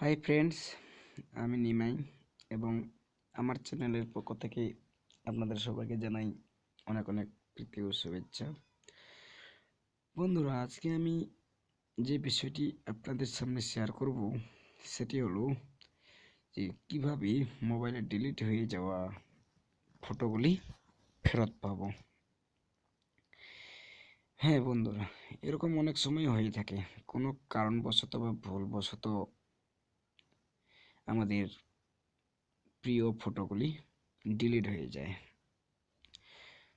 Hi friends আমি নিমাই এবং আমার চ্যানেলের পক্ষ থেকে আপনাদের সবাইকে জানাই অনেক অনেক প্রীতি ও শুভেচ্ছা। বন্ধুরা, আজকে আমি যে বিষয়টি আপনাদের সামনে শেয়ার করব, সেটি হলো যে কীভাবে মোবাইলে ডিলিট হয়ে যাওয়া ফটোগুলি ফেরত পাবো। হ্যাঁ বন্ধুরা, এরকম অনেক সময় হয়ে থাকে। কোনো কারণবশত বা ভুলবশত আমাদের প্রিয় ফটোগুলি ডিলিট হয়ে যায়।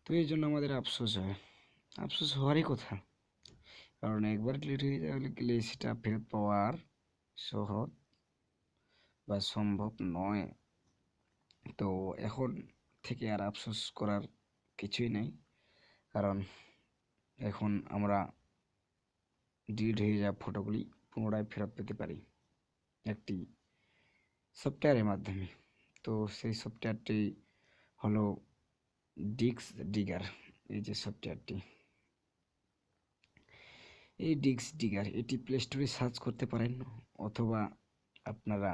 তো এই জন্য আমাদের আফসোস হয়। আফসোস হওয়ারই কথা। কারণ একবার ডিলিট হয়ে যাওয়া গেলে সেটা ফেরত পাওয়ার সহজ বা সম্ভব নয়। তো এখন থেকে আর আফসোস করার কিছুই নেই। কারণ এখন আমরা ডিলিট হয়ে যাওয়া ফটোগুলি পুনরায় ফেরত পেতে পারি। একটি সফটওয়্যারের মাধ্যমে। তো সেই সফটওয়্যারটি হলো ডিক্স ডিগার এই যে সফটওয়্যারটি এই ডিক্স ডিগার এটি প্লে স্টোরে সার্চ করতে পারেন অথবা আপনারা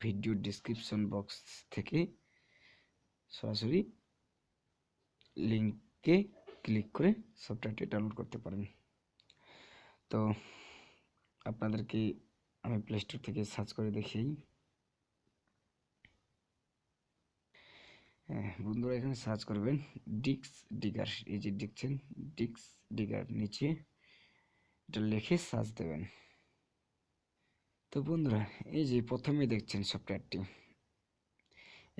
ভিডিও ডিসক্রিপশন বক্স থেকে সরাসরি লিঙ্কে ক্লিক করে সফটওয়্যারটি ডাউনলোড করতে পারেন। তো আপনাদেরকে আমি প্লে স্টোর থেকে সার্চ করে দেখেই হ্যাঁ বন্ধুরা এখানে সার্চ করবেন ডিক্স ডিগার এই যে দেখছেন ডিক্স ডিগার নিচে এটা লিখে সার্চ দেবেন। তো বন্ধুরা, এই যে প্রথমে দেখছেন সফটওয়্যারটি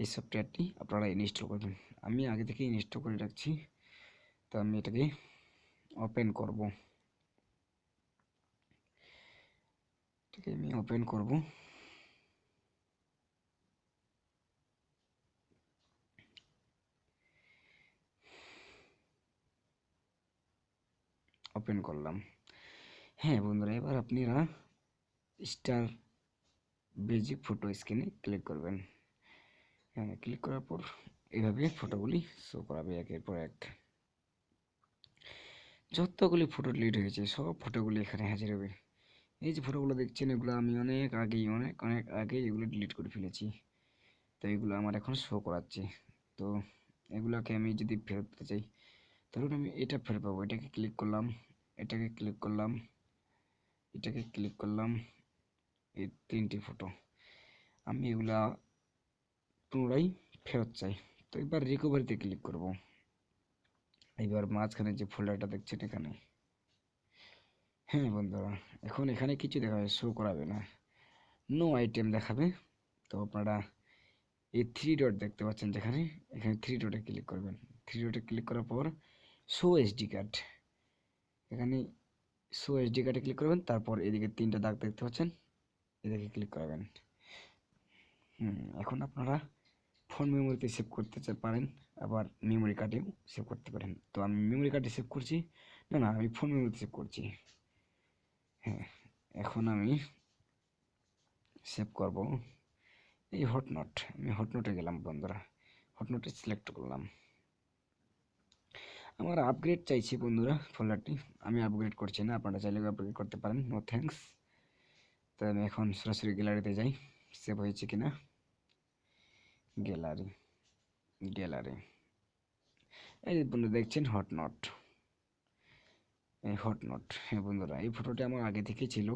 এই সফটওয়্যারটি আপনারা ইনস্টল করবেন। আমি আগে থেকে ইনস্টল করে রাখছি, তো আমি এটাকে ওপেন করব। এটাকে আমি ওপেন করব। ওপেন করলাম। হ্যাঁ বন্ধুরা, এবার আপনারা স্টার বেজিক ফটো স্ক্রিনে ক্লিক করবেন। হ্যাঁ ক্লিক করার পর এভাবে ফটোগুলি শো করাবে একের পর এক। যতগুলি ফটো ডিলিট হয়েছে, সব ফটোগুলি এখানে হাজির হবে। এই যে ফটোগুলো দেখছেন, এগুলো আমি অনেক আগেই, অনেক অনেক আগেই এগুলো ডিলিট করে ফেলেছি। তো এগুলো আমার এখন শো করাচ্ছে। তো এগুলোকে আমি যদি ফেরত পেতে চাই ধরুন আমি এটা ফেরত পাবো। এটাকে ক্লিক করলাম। এটাকে ক্লিক করলাম। এটাকে ক্লিক করলাম। এই তিনটি ফটো আমি এগুলা পুনরায় ফেরত চাই। তো এবার রিকভারিতে ক্লিক করব। এবার মাঝখানে যে ফোল্ডারটা দেখছেন এখানে। হ্যাঁ বন্ধুরা, এখন এখানে কিছু দেখাবে শো করাবে না। নো আইটেম দেখাবে। তো আপনারা এই থ্রি ডট দেখতে পাচ্ছেন যেখানে। এখানে থ্রি ডটে ক্লিক করবেন। থ্রি ডটে ক্লিক করার পর শো এসডি কার্ড এখানে শো এসডি কার্ডে ক্লিক করবেন, তারপর এদিকে তিনটা দাগ দেখতে পাচ্ছেন, এদিকে ক্লিক করবেন। হুম, এখন আপনারা ফোন মেমোরিতে সেভ করতে পারেন, আবার মেমোরি কার্ডেও সেভ করতে পারেন। তো আমি মেমোরি কার্ডে সেভ করছি, না না, আমি ফোন মেমোরিতে সেভ করছি। হ্যাঁ এখন আমি সেভ করব এই হটনট আমি হটনটে গেলাম বন্ধুরা হটনটে সিলেক্ট করলাম। আমার আপগ্রেড চাইছি বন্ধুরা ফোল্ডারটি আমি আপগ্রেড করছি না, আপনারা চাইলে আপগ্রেড করতে পারেন নো থ্যাঙ্কস তো আমি এখন সরাসরি গ্যালারিতে যাই সেভ হয়েছে কিনা? গ্যালারি গ্যালারি এই বন্ধু দেখছেন হট নট এই হট নট হ্যাঁ বন্ধুরা, এই ফটোটি আমার আগে থেকে ছিল।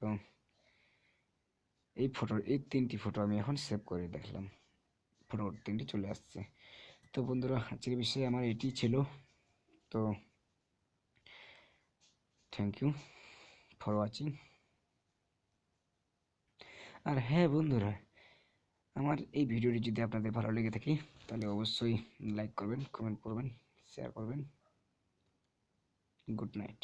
তো এই ফটো এই তিনটি ফটো আমি এখন সেভ করে দেখলাম। ফটো তিনটি চলে আসছে। তো বন্ধুরা, আজকের বিষয়ে আমার এটি ছিল। তো থ্যাংক ইউ ফর ওয়াচিং আর হ্যাঁ বন্ধুরা, আমার এই ভিডিওটি যদি আপনাদের ভালো লেগে থাকে, তাহলে অবশ্যই লাইক করবেন কমেন্ট করবেন শেয়ার করবেন। Good night